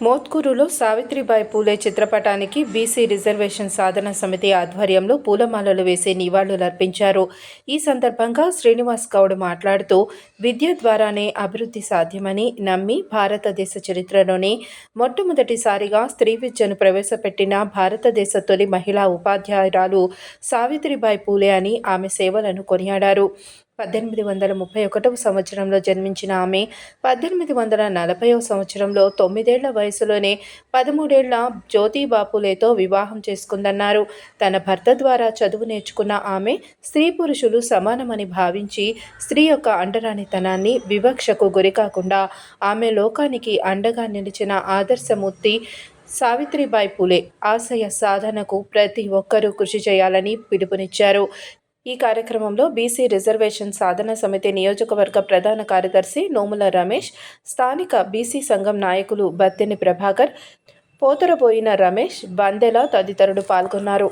మోత్కూరులో సావిత్రిబాయి పూలే చిత్రపటానికి BC reservation సాధన సమితి ఆధ్వర్యంలో పూలమాలలు వేసి నివాళులర్పించారు ఈ సందర్భంగా శ్రీనివాస్ గౌడ్ మాట్లాడుతూ విద్య ద్వారానే అభివృద్ధి సాధ్యమని నమ్మి భారతదేశ చరిత్రలోనే మొట్టమొదటిసారిగా స్త్రీ విద్యను ప్రవేశపెట్టిన భారతదేశ తొలి మహిళా ఉపాధ్యాయురాలు సావిత్రిబాయి పూలే అని ఆమె సేవలను కొనియాడారు. పద్దెనిమిది వందల ముప్పై ఒకటవ సంవత్సరంలో జన్మించిన ఆమె పద్దెనిమిది వందల నలభైవ సంవత్సరంలో తొమ్మిదేళ్ళ వయసులోనే పదమూడేళ్ళ జ్యోతిబాపులేతో వివాహం చేసుకుందన్నారు. తన భర్త ద్వారా చదువు నేర్చుకున్న ఆమె స్త్రీ పురుషులు సమానమని భావించి స్త్రీ యొక్క అండరానితనాన్ని వివక్షకు గురికాకుండా ఆమె లోకానికి అండగా నిలిచిన ఆదర్శమూర్తి సావిత్రిబాయి పూలే ఆశయ సాధనకు ప్రతి ఒక్కరూ కృషి చేయాలని పిలుపునిచ్చారు. ఈ కార్యక్రమంలో బీసీ రిజర్వేషన్ సాధన సమితి నియోజకవర్గ ప్రధాన కార్యదర్శి నోముల రమేష్ స్థానిక బీసీ సంఘం నాయకులు బత్తిని ప్రభాకర్ పోతరబోయిన రమేష్ బందెల తదితరులు పాల్గొన్నారు.